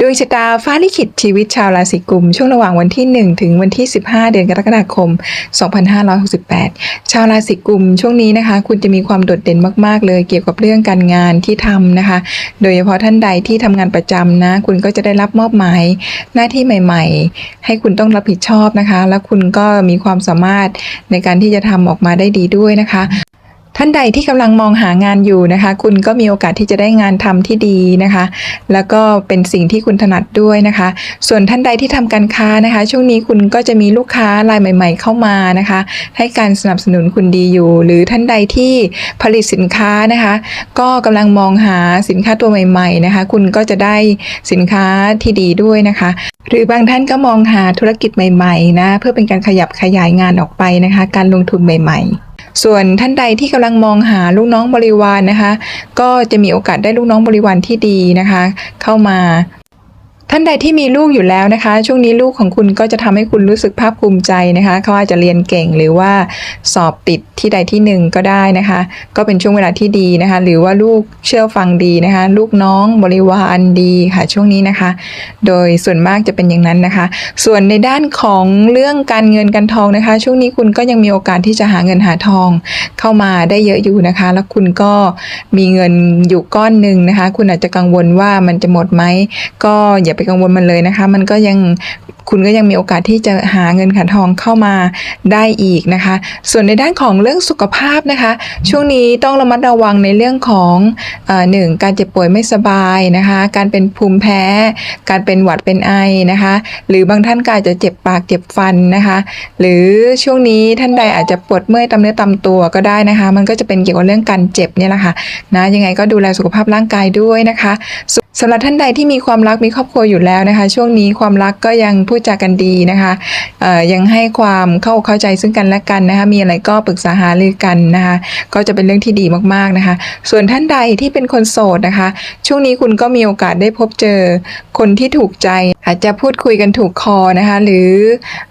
ดวงชะตาฟ้าลิขิตชีวิตชาวราศีกุม ช่วงระหว่างวันที่ 1 ถึงวันที่ 15 เดือนกรกฎาคม 2568 ชาวราศีกุมช่วงนี้นะคะ คุณจะมีความโดดเด่นมากๆ เลยเกี่ยวกับเรื่องการงานที่ทำนะคะ โดยเฉพาะท่านใดที่ทำงานประจำนะ คุณก็จะได้รับมอบหมายหน้าที่ใหม่ ๆ ให้คุณต้องรับผิดชอบนะคะ แล้วคุณก็มีความสามารถในการที่จะทำออกมาได้ดีด้วยนะคะ ท่านใดที่กำลังมองหางานอยู่นะคะ คุณก็มีโอกาสที่จะได้งานทำที่ดีนะคะ แล้วก็เป็นสิ่งที่คุณถนัดด้วยนะคะ ส่วนท่านใดที่ทำการค้านะคะ ช่วงนี้คุณก็จะมีลูกค้ารายใหม่ ๆ เข้ามานะคะ ให้การสนับสนุนคุณดีอยู่ หรือท่านใดที่ผลิตสินค้านะคะ ก็กำลังมองหาสินค้าตัวใหม่ ๆนะคะ คุณก็จะได้สินค้าที่ดีด้วยนะคะหรือบางท่านก็มองหาธุรกิจใหม่ๆนะเพื่อเป็นการขยับขยายงานออกไปนะคะ การลงทุนใหม่ ๆ ส่วนท่านใดที่กำลังมองหาลูกน้องบริวารนะคะ ก็จะมีโอกาสได้ลูกน้องบริวารที่ดีนะคะ เข้ามา ท่านใดที่มีลูกอยู่แล้วนะคะ ช่วงนี้ลูกของคุณก็จะทำให้คุณรู้สึกภาคภูมิใจนะคะ เขาอาจจะเรียนเก่งหรือว่าสอบติดที่ใดที่หนึ่งก็ได้นะคะ ก็เป็นช่วงเวลาที่ดีนะคะ หรือว่าลูกเชื่อฟังดีนะคะ ลูกน้องบริวารดีค่ะ ช่วงนี้นะคะ โดยส่วนมากจะเป็นอย่างนั้นนะคะ ส่วนในด้านของเรื่องการเงินการทองนะคะ ช่วงนี้คุณก็ยังมีโอกาสที่จะหาเงินหาทองเข้ามาได้เยอะอยู่นะคะ แล้วคุณก็มีเงินอยู่ก้อนหนึ่งนะคะ คุณอาจจะกังวลว่ามันจะหมดไหมก็อย่าไปกังวลมันเลยนะคะ มันก็ยัง คุณก็ยังมีโอกาสที่จะหาเงินขันทองเข้ามาได้อีกนะคะ ส่วนในด้านของเรื่องสุขภาพนะคะ ช่วงนี้ต้องระมัดระวังในเรื่องของอหนึ่งการเจ็บป่วยไม่สบายนะคะ การเป็นภูมิแพ้ การเป็นหวัดเป็นไอนะคะ หรือบางท่านก็อาจจะเจ็บปากเจ็บฟันนะคะ หรือช่วงนี้ท่านใดอาจจะปวดเมื่อยตามเนื้อตามตัวก็ได้นะคะ มันก็จะเป็นเกี่ยวกับเรื่องการเจ็บเนี่ยแหละค่ะนะยังไงก็ดูแลสุขภาพร่างกายด้วยนะคะสำหรับท่านใดที่มีความรักมีครอบครัวอยู่แล้วนะคะ ช่วงนี้ความรักก็ยังพูดจากันดีนะคะยังให้ความเข้าเข้าใจซึ่งกันและกันนะคะมีอะไรก็ปรึกษาหารือกันนะคะก็จะเป็นเรื่องที่ดีมากๆนะคะ ส่วนท่านใดที่เป็นคนโสดนะคะ ช่วงนี้คุณก็มีโอกาสได้พบเจอคนที่ถูกใจ อาจจะพูดคุยกันถูกคอนะคะ หรือ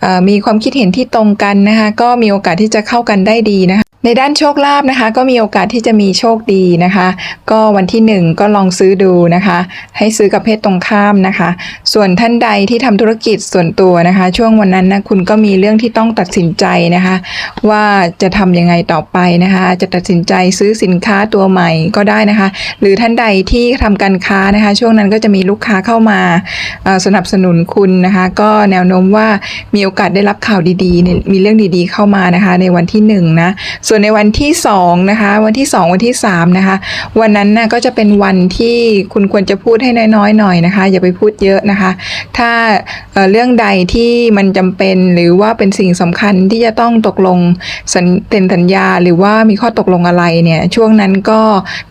อมีความคิดเห็นที่ตรงกันนะคะก็มีโอกาสที่จะเข้ากันได้ดีนะคะในด้านโชคลาภนะคะ ก็มีโอกาสที่จะมีโชคดีนะคะ ก็วันที่หนึ่งก็ลองซื้อดูนะคะ ให้ซื้อกับเพศตรงข้ามนะคะ ส่วนท่านใดที่ทำธุรกิจส่วนตัวนะคะ ช่วงวันนั้นนะคุณก็มีเรื่องที่ต้องตัดสินใจนะคะ ว่าจะทำยังไงต่อไปนะคะ จะตัดสินใจซื้อสินค้าตัวใหม่ก็ได้นะคะ หรือท่านใดที่ทำการค้านะคะ ช่วงนั้นก็จะมีลูกค้าเข้ามาสนับสนุนคุณนะคะ ก็แนวโน้มว่ามีโอกาสได้รับข่าวดีๆเนี่ยมีเรื่องดีๆ เข้ามานะคะ ในวันที่หนึ่งนะส่วนในวันที่สองนะคะวันที่สองวันที่สามนะคะ วันนั้นนะก็จะเป็นวันที่คุณควรจะพูดให้น้อยๆหน่อยนะคะ อย่าไปพูดเยอะนะคะ ถ้าเเรื่องใดที่มันจำเป็นหรือว่าเป็นสิ่งสำคัญที่จะต้องตกลงสัญเป็นสัญญา หรือว่ามีข้อตกลงอะไรเนี่ยช่วงนั้นก็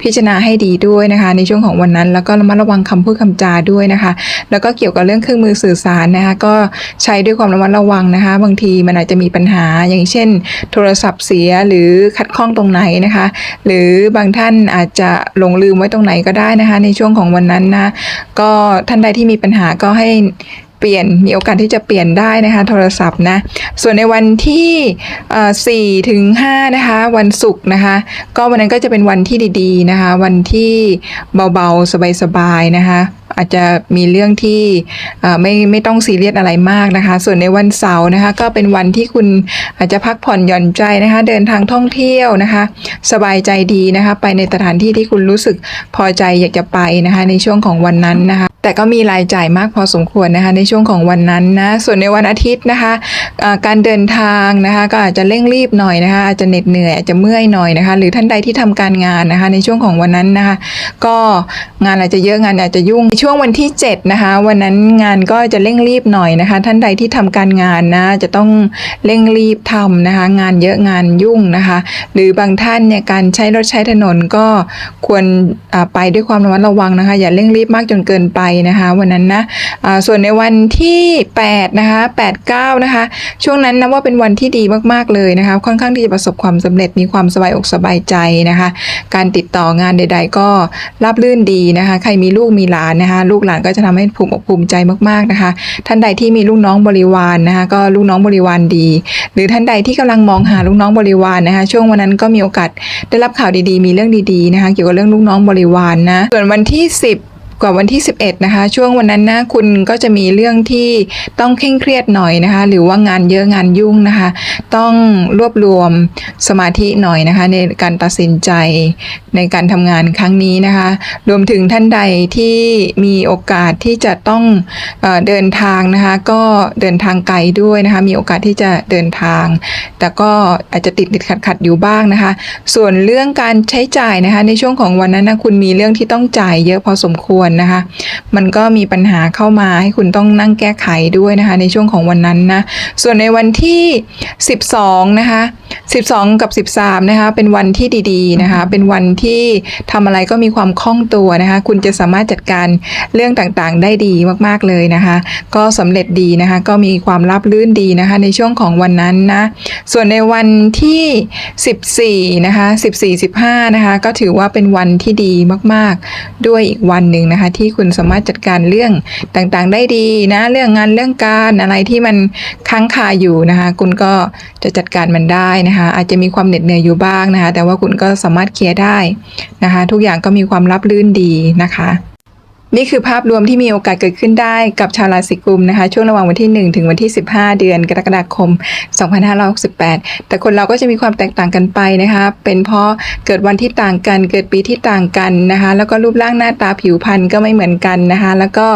พิจารณาให้ดีด้วยนะคะ ในช่วงของวันนั้นแล้วก็ระมัดระวังคำพูดคำจาด้วยนะคะ แล้วก็เกี่ยวกับเรื่องเครื่องมือสื่อสารนะคะก็ใช้ด้วยความระมัดระวังนะคะ บางทีมันอาจจะมีปัญหาอย่างเช่น โทรศัพท์เสียหรือขัดข้องตรงไหนนะคะ หรือบางท่านอาจจะหลงลืมไว้ตรงไหนก็ได้นะคะ ในช่วงของวันนั้นนะก็ท่านใดที่มีปัญหาก็ให้เปลี่ยนมีโอกาสที่จะเปลี่ยนได้นะคะ โทรศัพท์นะส่วนในวันที่เอ่อ4ถึง5นะคะ วันศุกร์นะคะ ก็วันนั้นก็จะเป็นวันที่ดีๆนะคะ วันที่เบาๆ สบายๆนะคะ อาจจะมีเรื่องที่ไม่ไม่ต้องซีเรียสอะไรมากนะคะ ส่วนในวันเสาร์นะคะ ก็เป็นวันที่คุณอาจจะพักผ่อนหย่อนใจนะคะ เดินทางท่องเที่ยวนะคะ สบายใจดีนะคะ ไปในสถานที่ที่คุณรู้สึกพอใจอยากจะไปนะคะ ในช่วงของวันนั้นนะคะ แต่ก็มีรายจ่ายมากพอสมควรนะคะในช่วงของวันนั้นนะส่วนในวันอาทิตย์นะคะเอ่อการเดินทางนะคะก็อาจจะเร่งรีบหน่อยนะคะอาจจะเหน็ดเหนื่อยอาจจะเมื่อยหน่อยนะคะหรือท่านใดที่ทำการงานนะคะในช่วงของวันนั้นนะคะก็งานอาจจะเยอะงานอาจจะยุ่งในช่วงวันที่7นะคะวันนั้นงานก็จะเร่งรีบหน่อยนะคะ ท่านใดที่ทำการงานนะจะต้องเร่งรีบทำนะคะงานเยอะงานยุ่งนะคะ หรือบางท่านเนี่ยการใช้รถใช้ถนนก็ควรไปด้วยความระมัดระวังนะคะ อย่าเร่งรีบมากจนเกินไปนะคะวันนั้นนะส่วนในวันที่8นะคะ8 9นะคะช่วงนั้นนะว่าเป็นวันที่ดีมากๆเลยนะคะค่อนข้างที่จะประสบความสำเร็จมีความสบายอกสบายใจนะคะ การติดต่องานใด ๆ ก็ราบรื่นดีนะคะ ใครมีลูกมีหลานนะคะ ลูกหลานก็จะทำให้ภูมิอกภูมิใจมากๆนะคะ ท่านใดที่มีลูกน้องบริวารนะคะก็ลูกน้องบริวารดี หรือท่านใดที่กำลังมองหาลูกน้องบริวารนะคะช่วงวันนั้นก็มีโอกาสได้รับข่าวดีๆ มีเรื่องดีๆนะคะเกี่ยวกับเรื่องลูกน้องบริวารนะส่วนวันที่ 10 ว่าวันที่ 11 นะคะ ช่วงวันนั้นนะคุณก็จะมีเรื่องที่ต้องเคร่งเครียดหน่อยนะคะ หรือว่างานเยอะงานยุ่งนะคะ ต้องรวบรวมสมาธิหน่อยนะคะ ในการตัดสินใจในการทำงานครั้งนี้นะคะ รวมถึงท่านใดที่มีโอกาสที่จะต้องเอเดินทางนะคะ ก็เดินทางไกลด้วยนะคะ มีโอกาสที่จะเดินทาง แต่ก็อาจจะติดติดขัดขัดอยู่บ้างนะคะ ส่วนเรื่องการใช้จ่ายนะคะ ในช่วงของวันนั้นนะคุณมีเรื่องที่ต้องจ่ายเยอะพอสมควรนะคะ มันก็มีปัญหาเข้ามาให้คุณต้องนั่งแก้ไขด้วยนะคะ ในช่วงของวันนั้นนะ ส่วนในวันที่ 12 นะคะ 12 กับ 13นะคะเป็นวันที่ดีๆนะคะเป็นวันที่ทำอะไรก็มีความคล่องตัวนะคะคุณจะสามารถจัดการเรื่องต่างๆ ได้ดีมากๆเลยนะคะก็สำเร็จดีนะคะก็มีความราบรื่นดีนะคะในช่วงของวันนั้นนะส่วนในวันที่ 14นะคะ14 15นะคะก็ถือว่าเป็นวันที่ดีมากๆ ด้วยอีกวันหนึ่งนะคะที่คุณสามารถจัดการเรื่องต่างๆ ได้ดีนะเรื่องงานเรื่องการอะไรที่มันค้างคาอยู่นะคะคุณก็จะจัดการมันได้นะคะอาจจะมีความเหน็ดเหนื่อยอยู่บ้างนะคะ แต่ว่าคุณก็สามารถเคลียร์ได้นะคะ ทุกอย่างก็มีความราบรื่นดีนะคะนี่คือภาพรวมที่มีโอกาสเกิดขึ้นได้กับชาวราศีกุมนะคะ ช่วงระหว่างวันที่ 1 ถึงวันที่ 15 เดือนกรกฎาคม 2568 แต่คนเราก็จะมีความแตกต่างกันไปนะคะ เป็นเพราะเกิดวันที่ต่างกัน เกิดปีที่ต่างกันนะคะ แล้วก็รูปร่างหน้าตาผิวพรรณก็ไม่เหมือนกันนะคะ แล้วก็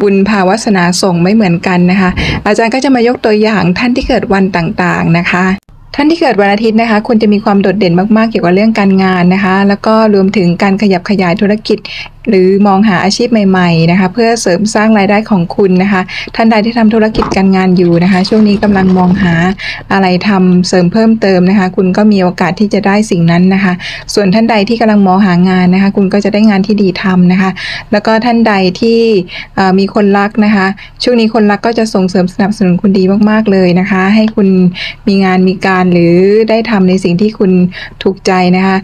บุญภาวาสนาส่งไม่เหมือนกันนะคะ อาจารย์ก็จะมายกตัวอย่างท่านที่เกิดวันต่างๆนะคะ ท่านที่เกิดวันอาทิตย์นะคะ คุณจะมีความโดดเด่นมากๆเกี่ยวกับเรื่องการงานนะคะ แล้วก็รวมถึงการขยับขยายธุรกิจ หรือมองหาอาชีพใหม่ๆนะคะ เพื่อเสริมสร้างรายได้ของคุณนะคะ ท่านใดที่ทำธุรกิจการงานอยู่นะคะ ช่วงนี้กำลังมองหาอะไรทำเสริมเพิ่มเติมนะคะ คุณก็มีโอกาสที่จะได้สิ่งนั้นนะคะ ส่วนท่านใดที่กำลังมองหางานนะคะ คุณก็จะได้งานที่ดีทำนะคะ แล้วก็ท่านใดที่มีคนรักนะคะ ช่วงนี้คนรักก็จะส่งเสริมสนับสนุนคุณดีมากๆเลยนะคะ ให้คุณมีงานมีการหรือได้ทำในสิ่งที่คุณถูกใจนะคะ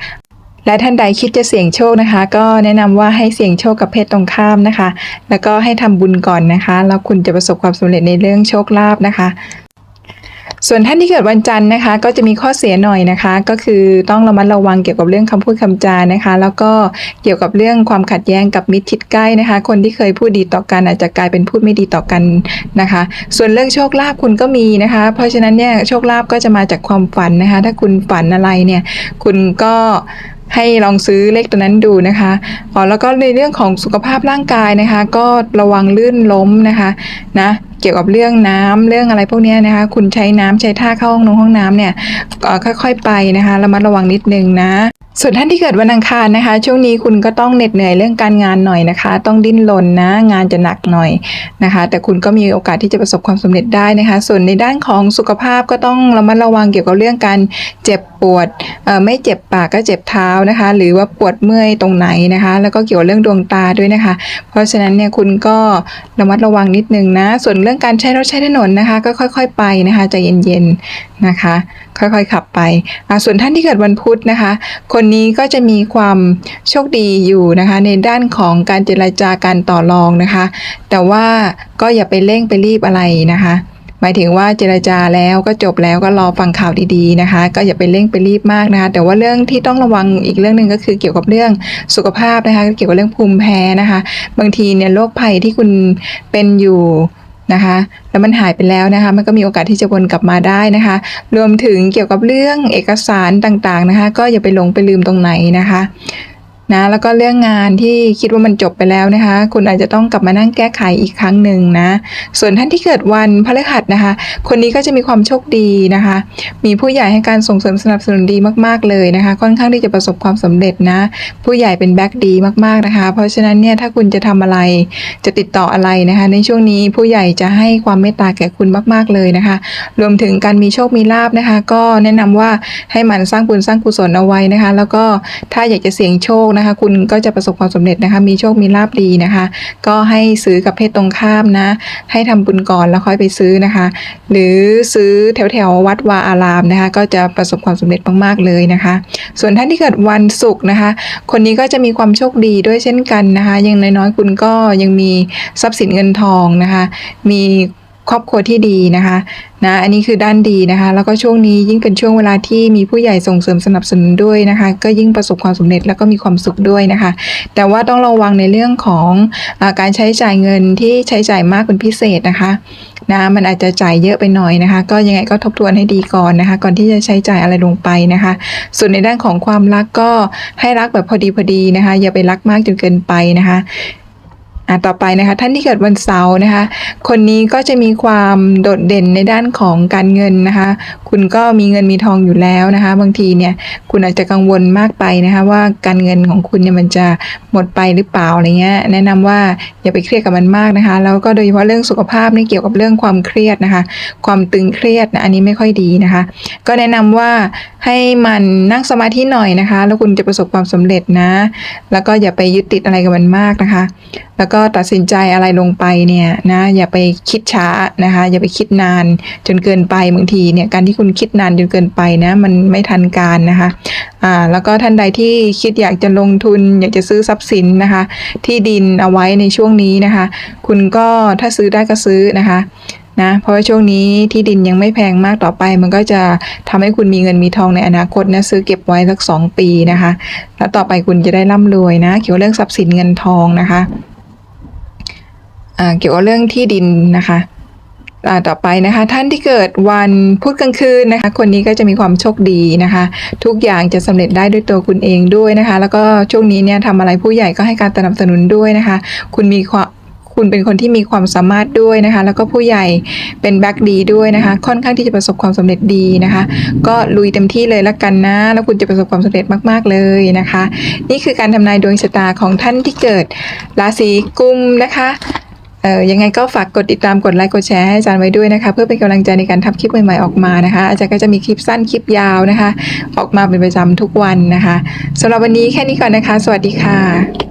และท่านใดคิดจะเสี่ยงโชคนะคะ ก็แนะนำว่าให้เสี่ยงโชคกับเพศตรงข้ามนะคะ แล้วก็ให้ทำบุญก่อนนะคะแล้วคุณจะประสบความสำเร็จในเรื่องโชคลาภนะคะส่วนท่านที่เกิดวันจันทร์นะคะ ก็จะมีข้อเสียหน่อยนะคะ ก็คือต้องระมัดระวังเกี่ยวกับเรื่องคำพูดคำจานะคะ แล้วก็เกี่ยวกับเรื่องความขัดแย้งกับมิตรชิดใกล้นะคะ คนที่เคยพูดดีต่อกันอาจจะกลายเป็นพูดไม่ดีต่อกันนะคะ ส่วนเรื่องโชคลาภคุณก็มีนะคะ เพราะฉะนั้นเนี่ยโชคลาภก็จะมาจากความฝันนะคะ ถ้าคุณฝันอะไรเนี่ย คุณก็ ให้ลองซื้อเลขตัวนั้นดูนะคะอ๋อแล้วก็ในเรื่องของสุขภาพร่างกายนะคะ ก็ระวังลื่นล้มนะคะนะ เกี่ยวกับเรื่องน้ำเรื่องอะไรพวกนี้นะคะ คุณใช้น้ำใช้ท่าเข้าห้องน้ำห้องน้ำเนี่ยค่อยๆไปนะคะระมัดระวังนิดนึงนะส่วนท่านที่เกิดวันอังคารนะคะ ช่วงนี้คุณก็ต้องเหน็ดเหนื่อยเรื่องการงานหน่อยนะคะ ต้องดิ้นรนนะ งานจะหนักหน่อยนะคะ แต่คุณก็มีโอกาสที่จะประสบความสำเร็จได้นะคะ ส่วนในด้านของสุขภาพก็ต้องระมัดระวังเกี่ยวกับเรื่องการเจ็บปวดไม่เจ็บปากก็เจ็บเท้านะคะ หรือว่าปวดเมื่อยตรงไหนนะคะ แล้วก็เกี่ยวกับเรื่องดวงตาด้วยนะคะ เพราะฉะนั้นเนี่ยคุณก็ระมัดระวังนิดนึงนะ ส่วนเรื่องื่องการใช้รถใช้ถนนนะคะ ก็ค่อย ๆ ไปนะคะใจเย็นๆนะคะ ค่อยๆขับไปส่วนท่านที่เกิดวันพุธนะคะ คนนี้ก็จะมีความโชคดีอยู่นะคะ ในด้านของการเจรจาการต่อรองนะคะ แต่ว่าก็อย่าไปเร่งไปรีบอะไรนะคะหมายถึงว่าเจรจาแล้วก็จบแล้วก็รอฟังข่าวดีๆนะคะ ก็อย่าไปเร่งไปรีบมากนะคะ แต่ว่าเรื่องที่ต้องระวังอีกเรื่องหนึ่งก็คือเกี่ยวกับเรื่องสุขภาพนะคะ เกี่ยวกับเรื่องภูมิแพ้นะคะ บางทีเนี่ยโรคภัยที่คุณเป็นอยู่ นะคะ แล้วมันหายไปแล้วนะคะ มันก็มีโอกาสที่จะวนกลับมาได้นะคะ รวมถึงเกี่ยวกับเรื่องเอกสารต่างๆนะคะ ก็อย่าไปหลงไปลืมตรงไหนนะคะ นะแล้วก็เรื่องงานที่คิดว่ามันจบไปแล้วนะคะ คุณอาจจะต้องกลับมานั่งแก้ไขอีกครั้งหนึ่งนะ ส่วนท่านที่เกิดวันพฤหัสนะคะ คนนี้ก็จะมีความโชคดีนะคะ มีผู้ใหญ่ให้การส่งเสริมสนับสนุนดีมาก ๆเลยนะคะ ค่อนข้างที่จะประสบความสำเร็จนะ ผู้ใหญ่เป็นแบ็กดีมากๆนะคะ เพราะฉะนั้นเนี่ยถ้าคุณจะทำอะไรจะติดต่ออะไรนะคะ ในช่วงนี้ผู้ใหญ่จะให้ความเมตตาแก่คุณมาก ๆเลยนะคะ รวมถึงการมีโชคมีลาบนะคะ ก็แนะนำว่าให้หมันสร้างบุญสร้างกุศลเอาไว้นะคะ แล้วก็ถ้าอยากจะเสี่ยงโชคนะคะ คุณก็จะประสบความสำเร็จนะคะ มีโชคมีลาบดีนะคะ ก็ให้ซื้อกับเพศตรงข้ามนะ ให้ทำบุญก่อนแล้วค่อยไปซื้อนะคะ หรือซื้อแถวแถวๆวัดวาอารามนะคะ ก็จะประสบความสำเร็จมากๆเลยนะคะ ส่วนท่านที่เกิดวันศุกร์นะคะ คนนี้ก็จะมีความโชคดีด้วยเช่นกันนะคะยังน้อยๆคุณก็ยังมีทรัพย์สินเงินทองนะคะ มี ครอบครัวที่ดีนะคะนะอันนี้คือด้านดีนะคะ แล้วก็ช่วงนี้ยิ่งเป็นช่วงเวลาที่มีผู้ใหญ่ส่งเสริมสนับสนุนด้วยนะคะ ก็ยิ่งประสบความสำเร็จแล้วก็มีความสุขด้วยนะคะ แต่ว่าต้องระวังในเรื่องของอการใช้จ่ายเงินที่ใช้จ่ายมากเป็นพิเศษนะคะนะมันอาจจะจ่ายเยอะไปหน่อยนะคะ ก็ยังไงก็ทบทวนให้ดีก่อนนะคะ ก่อนที่จะใช้จ่ายอะไรลงไปนะคะ ส่วนในด้านของความรักก็ให้รักแบบพอดีพอดีนะคะ อย่าไปรักมากจนเกินไปนะคะ อะต่อไปนะคะท่านที่เกิดวันเสาร์นะคะ คนนี้ก็จะมีความโดดเด่นในด้านของการเงินนะคะ คุณก็มีเงินมีทองอยู่แล้วนะคะ บางทีเนี่ยคุณอาจจะกังวลมากไปนะคะว่าการเงินของคุณเนี่ยมันจะหมดไปหรือเปล่าอะไรเงี้ยแนะนำว่าอย่าไปเครียดกับมันมากนะคะ แล้วก็โดยเฉพาะเรื่องสุขภาพนี่เกี่ยวกับเรื่องความเครียดนะคะ ความตึงเครียดนะอันนี้ไม่ค่อยดีนะคะ ก็แนะนำว่าให้มันนั่งสมาธิหน่อยนะคะ แล้วคุณจะประสบความสำเร็จนะ แล้วก็อย่าไปยึดติดอะไรกับมันมากนะคะแล้วก็ตัดสินใจอะไรลงไปเนี่ยนะอย่าไปคิดช้านะคะอย่าไปคิดนานจนเกินไปบางทีเนี่ยการที่คุณคิดนานจนเกินไปนะมันไม่ทันการนะคะอ่าแล้วก็ท่านใดที่คิดอยากจะลงทุน อยากจะซื้อทรัพย์สินนะคะที่ดินเอาไว้ในช่วงนี้นะคะ คุณก็ถ้าซื้อได้ก็ซื้อนะคะนะเพราะว่าช่วงนี้ที่ดินยังไม่แพงมากต่อไป มันก็จะทำให้คุณมีเงินมีทองในอนาคตนะซื้อเก็บไว้สักสองปีนะคะ แล้วต่อไปคุณจะได้ร่ำรวยนะเกี่ยวกับเรื่องทรัพย์สินเงินทองนะคะ เกี่ยวกับเรื่องที่ดินนะคะต่อไปนะคะท่านที่เกิดวันพุธกลางคืนนะคะ คนนี้ก็จะมีความโชคดีนะคะ ทุกอย่างจะสำเร็จได้ด้วยตัวคุณเองด้วยนะคะ แล้วก็ช่วงนี้เนี่ยทำอะไรผู้ใหญ่ก็ให้การสนับสนุนด้วยนะคะ คุณมีความคุณเป็นคนที่มีความสามารถด้วยนะคะ แล้วก็ผู้ใหญ่เป็นแบ็กดีด้วยนะคะ ค่อนข้างที่จะประสบความสำเร็จดีนะคะ ก็ลุยเต็มที่เลยละกันนะ แล้วคุณจะประสบความสำเร็จมากๆเลยนะคะ นี่คือการทำนายดวงชะตาของท่านที่เกิดราศีกุมนะคะ เออยังไงก็ฝากกดติดตามกดไลค์กดแชร์ให้อาจารย์ไว้ด้วยนะคะ เพื่อเป็นกำลังใจในการทำคลิปใหม่ๆออกมานะคะ อาจารย์ก็จะมีคลิปสั้นคลิปยาวนะคะ ออกมาเป็นประจำทุกวันนะคะสำหรับวันนี้แค่นี้ก่อนนะคะ สวัสดีค่ะ